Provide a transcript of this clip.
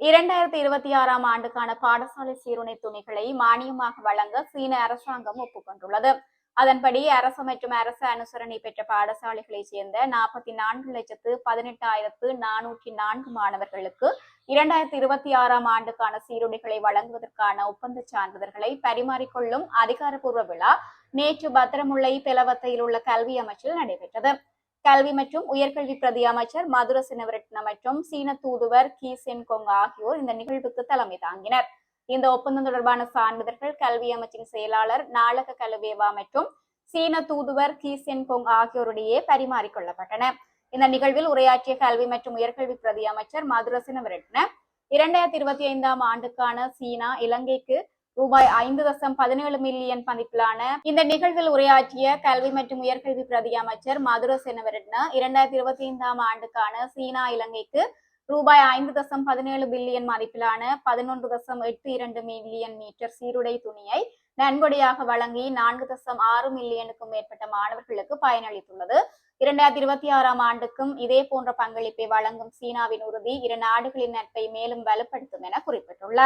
இரண்டாயிரத்தி இருபத்தி ஆறாம் ஆண்டுக்கான பாடசாலை சீருணை துணிகளை மானியமாக வழங்க சீன அரசாங்கம் ஒப்புக்கொண்டுள்ளது. அதன்படி அரசு மற்றும் அரசு அனுசரணை பெற்ற பாடசாலைகளைச் சேர்ந்த நாற்பத்தி நான்கு லட்சத்து பதினெட்டாயிரத்து நானூற்றி நான்கு மாணவர்களுக்கு இரண்டாயிரத்தி இருபத்தி ஆறாம் ஆண்டுக்கான சீருடைகளை வழங்குவதற்கான ஒப்பந்த சான்றிதழ்களை பரிமாறிக்கொள்ளும் அதிகாரப்பூர்வ விழா நேற்று பத்திரமுல்லை பெலவத்தையில் உள்ள கல்வி அமைச்சில் நடைபெற்றது. கல்வி மற்றும் உயர்கல்வி பிரதி அமைச்சர் மதுர சினவரட்ன மற்றும் சீன தூதுவர் கி. சென் கொங் ஆகியோர் இந்த நிகழ்வுக்கு தலைமை தாங்கினர். இந்த ஒப்பந்தம் தொடர்பான சான்றிதழ்கள் கல்வி அமைச்சின் செயலாளர் நாளக கலுவேவா மற்றும் சீன தூதுவர் கி. சென் கொங் ஆகியோரிடையே பரிமாறிக்கொள்ளப்பட்டன இந்த நிகழ்வில் உரையாற்றிய கல்வி மற்றும் உயர்கல்வி பிரதி அமைச்சர் மதுர சினவரட்ன இரண்டாயிரத்தி இருபத்தி ஐந்தாம் ஆண்டுக்கான சீனா இலங்கைக்கு ரூபாய் ஐந்து தசம் பதினேழு மில்லியன் மதிப்பிலான இந்த நிகழ்வில் உரையாற்றிய கல்வி மற்றும் உயர்கல்வி பிரதி அமைச்சர் மதுர செனவரட்ன இரண்டாயிரத்தி இருபத்தி ஐந்தாம் ஆண்டுக்கான சீனா இலங்கைக்கு ரூபாய் ஐந்து தசம் பதினேழு பில்லியன் மதிப்பிலான பதினொன்று தசம் எட்டு இரண்டு மில்லியன் மீட்டர் சீருடை துணியை நன்கொடையாக வழங்கி நான்கு தசம் ஆறு மில்லியனுக்கும் மேற்பட்ட மாணவர்களுக்கு பயனளித்துள்ளது. இரண்டாயிரத்தி இருபத்தி ஆறாம் ஆண்டுக்கும் இதே போன்ற பங்களிப்பை வழங்கும் சீனாவின் உறுதி இரு நாடுகளின் நட்பை மேலும் வலுப்படுத்தும் என குறிப்பிட்டுள்ளார்.